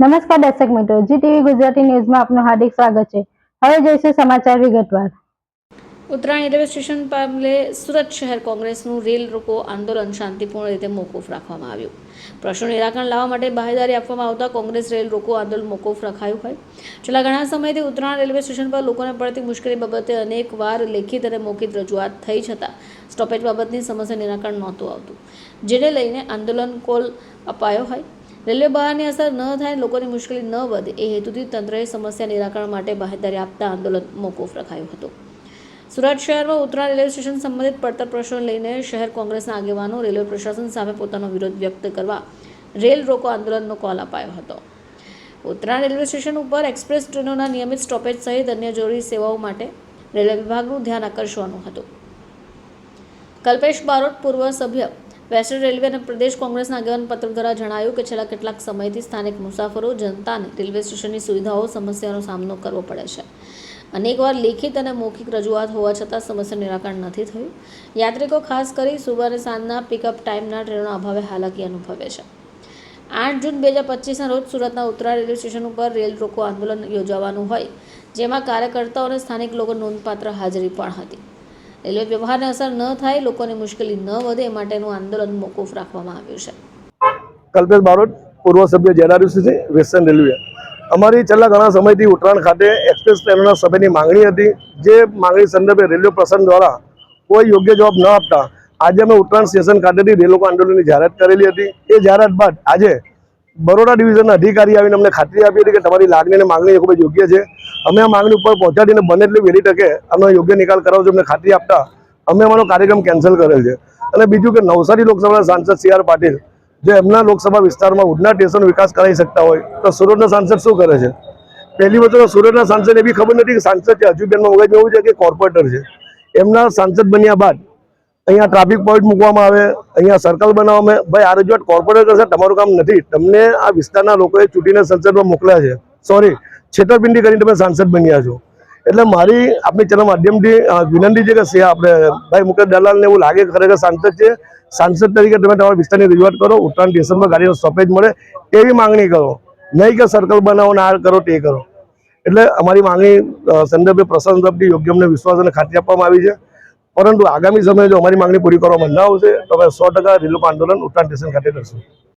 નમસ્કાર દર્શક મિત્રો જી ટીવી ગુજરાતી ન્યૂઝમાં આપનું હાર્દિક સ્વાગત છે. હવે જોઈશું સમાચાર વિગતવાર. ઉત્તરાયણ રેલવે સ્ટેશન પામલે સુરત શહેર કોંગ્રેસનું રેલ રોકો આંદોલન શાંતિપૂર્ણ રીતે મોકૂફ રાખવામાં આવ્યું. પ્રશ્નો નિરાકરણ લાવવા માટે બાહેદારી આપવામાં આવતા કોંગ્રેસ રેલ રોકો આંદોલન મોકૂફ રખાયું હોય. છેલ્લા ઘણા સમયથી ઉત્તરાયણ રેલવે સ્ટેશન પર લોકોને પડતી મુશ્કેલી બાબતે અનેક વાર લેખિત અને મૌખિક રજૂઆત થઈ છતાં સ્ટોપેજ બાબતની સમસ્યા નિરાકરણ નહોતું આવતું, જેને લઈને આંદોલન કોલ અપાયો હોય. રેલવે બહારની અસર ન થાય લોકોની મુશ્કેલી ન વધે, એ હેતુથી તંત્રએ સમસ્યા નિરાકરણ માટે બાહેદારી આપતા આંદોલન મોકૂફ રખાયું હતું. સુરત શહેરમાં ઉત્તરા રેલવે સ્ટેશન સંબંધિત પડતર પ્રશ્નો લઈને શહેર કોંગ્રેસના આગેવાનો રેલવે પ્રશાસન સામે પોતાનો વિરોધ વ્યક્ત કરવા રેલ રોકો આંદોલનનો કોલ અપાયો હતો. ઉત્તરા રેલવે સ્ટેશન ઉપર એક્સપ્રેસ ટ્રેનોના નિયમિત સ્ટોપેજ સહિત અન્ય જરૂરી સેવાઓ માટે રેલવે વિભાગનું ધ્યાન આકર્ષવાનું હતું. કલ્પેશ બારોટ, પૂર્વ સભ્ય વેસ્ટર્ન રેલવે અને પ્રદેશ કોંગ્રેસના આગેવાન પત્ર દ્વારા જણાવ્યું કે છેલ્લા કેટલાક સમયથી સ્થાનિક મુસાફરો, જનતાને રેલવે સ્ટેશનની સુવિધાઓ સમસ્યાનો સામનો કરવો પડે છે. અનેકવાર લેખિત અને મૌખિક રજૂઆત હોવા છતાં સમસ્યા નિરાકરણ નથી થયું. યાત્રિકો ખાસ કરી સુબહ અને સાંજના પિકઅપ ટાઈમના ટ્રેનોના અભાવે હાલાકી અનુભવે છે. આઠ જૂન બે હજાર પચીસના રોજ સુરતના ઉત્તરા રેલવે સ્ટેશન ઉપર રેલ રોકો આંદોલન યોજાવાનું હોય, જેમાં કાર્યકર્તાઓ અને સ્થાનિક લોકો નોંધપાત્ર હાજરી પણ હતી. રેલવે વ્યવહારને અસર ન થાય, લોકોને મુશ્કેલી ન વધે, એ માટેનું આંદોલન મોકૂફ રાખવામાં આવ્યું છે. કલ્પેશ બારોટ, પૂર્વ સભ્ય જેઆરયુસી વેસ્ટર્ન રેલવે. અમારી છેલ્લા ઘણા સમયથી ઉત્તરાયણ ખાતે એક્સપ્રેસ ટ્રેનોના સમયની માંગણી હતી. જે માંગણી સંદર્ભે રેલવે પ્રશાસન દ્વારા કોઈ યોગ્ય જવાબ ન આપતા આજે અમે ઉત્તરાયણ સ્ટેશન ખાતેથી રેલ આંદોલનની જાહેરાત કરેલી હતી. એ જાહેરાત બાદ આજે બરોડા ડિવિઝનના અધિકારી આવીને અમને ખાતરી આપી હતી કે તમારી લાગણી અને માંગણી ખૂબ જ યોગ્ય છે. અમે આ માંગણી ઉપર પહોંચાડીને બને એટલી વહેલી તકે આનો યોગ્ય નિકાલ કરાવજો અમને ખાતરી આપતા અમે અમારો કાર્યક્રમ કેન્સલ કરેલ છે. અને બીજું કે નવસારી લોકસભાના સાંસદ સી પાટીલ જો એમના લોકસભા વિસ્તારમાં ઉડના સ્ટેશનનો વિકાસ કરાવી શકતા હોય તો સુરતના સાંસદ શું કરે છે? પહેલી વસ્તુ તો સુરતના સાંસદ બી ખબર નથી કે સાંસદ છે, હજુ બેનમાં મગજ એવું છે કે કોર્પોરેટર છે. એમના સાંસદ બન્યા બાદ અહીંયા ટ્રાફિક પોઈન્ટ મૂકવામાં આવે, અહીંયા સર્કલ બનાવવામાં. ભાઈ, આ રજૂઆત કોર્પોરેટર કરશે, તમારું કામ નથી. તમને આ વિસ્તારના લોકોએ ચૂંટીને સંસદમાં મોકલ્યા છે. સોરી છેતરપિંડી કરીને તમે સાંસદ બન્યા છો. એટલે મારી આપણી ચેનલ માધ્યમથી વિનંતી છે કે સે, આપણે, ભાઈ મુકેશ દલાલને એવું લાગે ખરેખર સાંસદ છે. સાંસદ તરીકે તમે તમારા વિસ્તારની રજૂઆત કરો. ઉત્તરાયણ સ્ટેશનમાં ગાડીનો સ્ટોપેજ મળે. તેવી માંગણી કરો? નહીં કે સર્કલ બનાવો ને આ કરો તે કરો. એટલે અમારી માંગણી સંદર્ભે પ્રશાસન તરફથી યોગ્ય અમને વિશ્વાસ અને ખાતરી આપવામાં આવી છે. પરંતુ આગામી સમયે જો અમારી માંગણી પૂરી કરવામાં ન આવશે, તો અમે સો ટકા રેલવે આંદોલન ઉત્તરાયણ સ્ટેશન ખાતે કરશું.